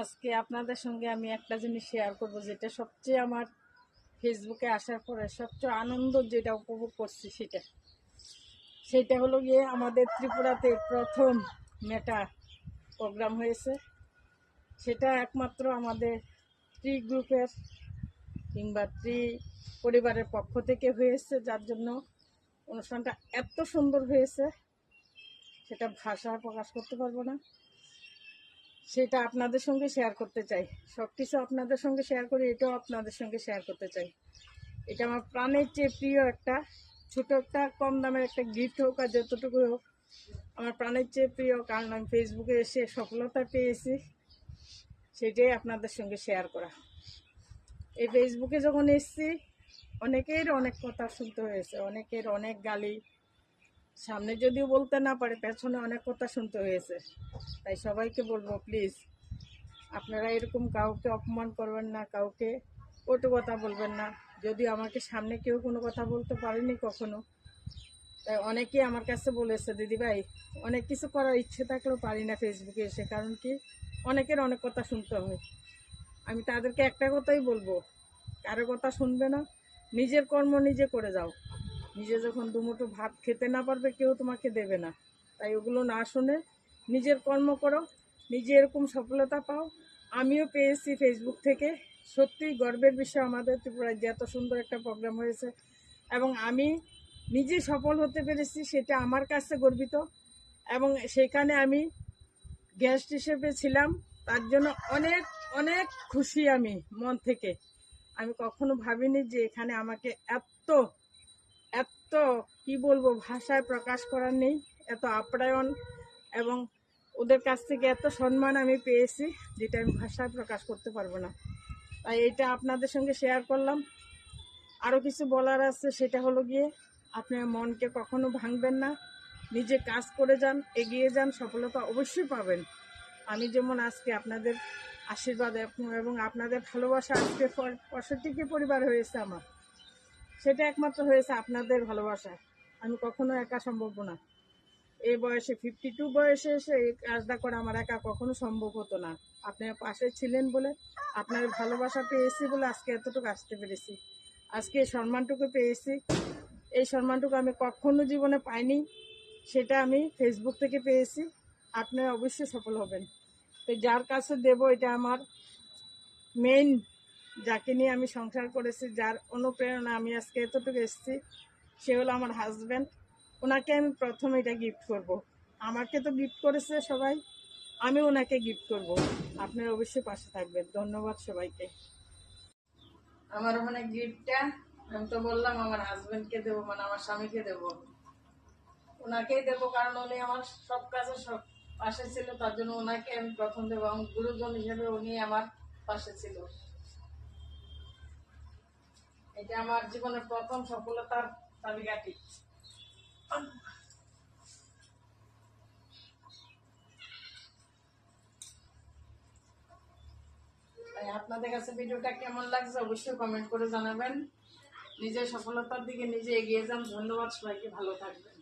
আজকে আপনাদের সঙ্গে আমি একটা জিনিস শেয়ার করব যেটা সবচেয়ে আমার ফেসবুকে আসার পরে সবচেয়ে আনন্দ যেটা উপভোগ করছি সেটা। সেটা হলো গিয়ে আমাদের ত্রিপুরাতে প্রথম মেটা প্রোগ্রাম হয়েছে। সেটা একমাত্র আমাদের ত্রি গ্রুপের কিংবা ত্রি পরিবারের পক্ষ থেকে হয়েছে, যার জন্য অনুষ্ঠানটা এত সুন্দর হয়েছে। সেটা ভাষায় প্রকাশ করতে পারব না। সেটা আপনাদের সঙ্গে শেয়ার করতে চাই। সব কিছু আপনাদের সঙ্গে শেয়ার করি, এটাও আপনাদের সঙ্গে শেয়ার করতে চাই। এটা আমার প্রাণের চেয়ে প্রিয় একটা, ছোট একটা, কম দামের একটা গিফট হোক আর যতটুকু হোক, আমার প্রাণের চেয়ে প্রিয় কারণ আমি ফেসবুকে এসে সফলতা পেয়েছি, সেটাই আপনাদের সঙ্গে শেয়ার করা। এই ফেসবুকে যখন এসেছি, অনেকের অনেক কথা শুনতে হয়েছে, অনেকের অনেক গালি সামনে যদিও বলতে না পারে, পেছনে অনেক কথা শুনতে হয়েছে। তাই সবাইকে বলব প্লিজ আপনারা এরকম কাউকে অপমান করবেন না, কাউকে কটু কথা বলবেন না। যদি আমাকে সামনে কেউ কোনো কথা বলতে পারেনি কখনো, তাই অনেকেই আমার কাছে বলেছে, দিদি ভাই, অনেক কিছু করার ইচ্ছে থাকলেও পারি না ফেসবুকে এসে, কারণ কি? অনেকের অনেক কথা শুনতে হয়। আমি তাদেরকে একটা কথাই বলব, কারও কথা শুনবে না, নিজের কর্ম নিজে করে যাও। নিজে যখন দুমুঠো ভাত খেতে না পারবে, কেউ তোমাকে দেবে না। তাই ওগুলো না শুনে নিজের কর্ম করো, নিজে এরকম সফলতা পাও। আমিও পেয়েছি ফেসবুক থেকে। সত্যিই গর্বের বিষয় আমাদের ত্রিপুরায় যে এত সুন্দর একটা প্রোগ্রাম হয়েছে। এবং আমি নিজে সফল হতে পেরেছি, সেটা আমার কাছে গর্বিত। এবং সেখানে আমি গেস্ট হিসেবে ছিলাম। তার জন্য অনেক অনেক খুশি আমি মন থেকে। আমি কখনো ভাবিনি যে এখানে আমাকে এত এত কি বলব, ভাষায় প্রকাশ করার নেই, এত আপ্যায়ন এবং ওদের কাছ থেকে এত সম্মান আমি পেয়েছি যেটা আমি ভাষায় প্রকাশ করতে পারব না। তাই এটা আপনাদের সঙ্গে শেয়ার করলাম। আরও কিছু বলার আছে, সেটা হলো গিয়ে আপনার মনকে কখনো ভাঙবেন না, নিজে কাজ করে যান, এগিয়ে যান, সফলতা অবশ্যই পাবেন। আমি যেমন আজকে আপনাদের আশীর্বাদ এবং- আপনাদের ভালোবাসা আজকে পঁয়ষট্টিটি পরিবার হয়েছে আমার। সেটা একমাত্র হয়েছে আপনাদের ভালোবাসায় আমি কখনো একা সম্ভব না। এই বয়সে ফিফটি টু বয়সে এসে এই কাজটা করা আমার একা কখনো সম্ভব হতো না। আপনার পাশে ছিলেন বলে আপনার ভালোবাসা পেয়েছি বলে আজকে এতটুকু আসতে পেরেছি। আজকে এই সম্মানটুকু পেয়েছি। এই সম্মানটুকু আমি কখনো জীবনে পাইনি, সেটা আমি ফেসবুক থেকে পেয়েছি। আপনারা অবশ্যই সফল হবেন। তো যার কাছে দেব এটা আমার মেইন যাকে নিয়ে আমি সংসার করেছি, যার অনুপ্রেরণা আমি আজকে এতটুকু এসেছি, সে হলো আমার হাজব্যান্ড ওনাকে আমি প্রথমে এটা গিফট করব। আমাকে তো গিফট করেছে সবাই, আমি ওনাকে গিফট করব। আপনারা অবশ্যই পাশে থাকবেন। ধন্যবাদ সবাইকে। আমার ওখানে গিফটটা আমি তো বললাম আমার হাজব্যান্ডকে দেবো মানে আমার স্বামীকে দেবো। ওনাকেই দেবো কারণ উনি আমার সব কাজে সব পাশে ছিল, তার জন্য ওনাকে আমি প্রথম দেবো এবং গুরুজন হিসেবে উনি আমার পাশে ছিল। এটা আমার জীবনের প্রথম সফলতার চাবিকাঠি আপনাদের কাছে ভিডিওটা কেমন লাগছে অবশ্যই কমেন্ট করে জানাবেন। নিজের সফলতার দিকে নিজে এগিয়ে যান। ধন্যবাদ সবাইকে, ভালো থাকবেন।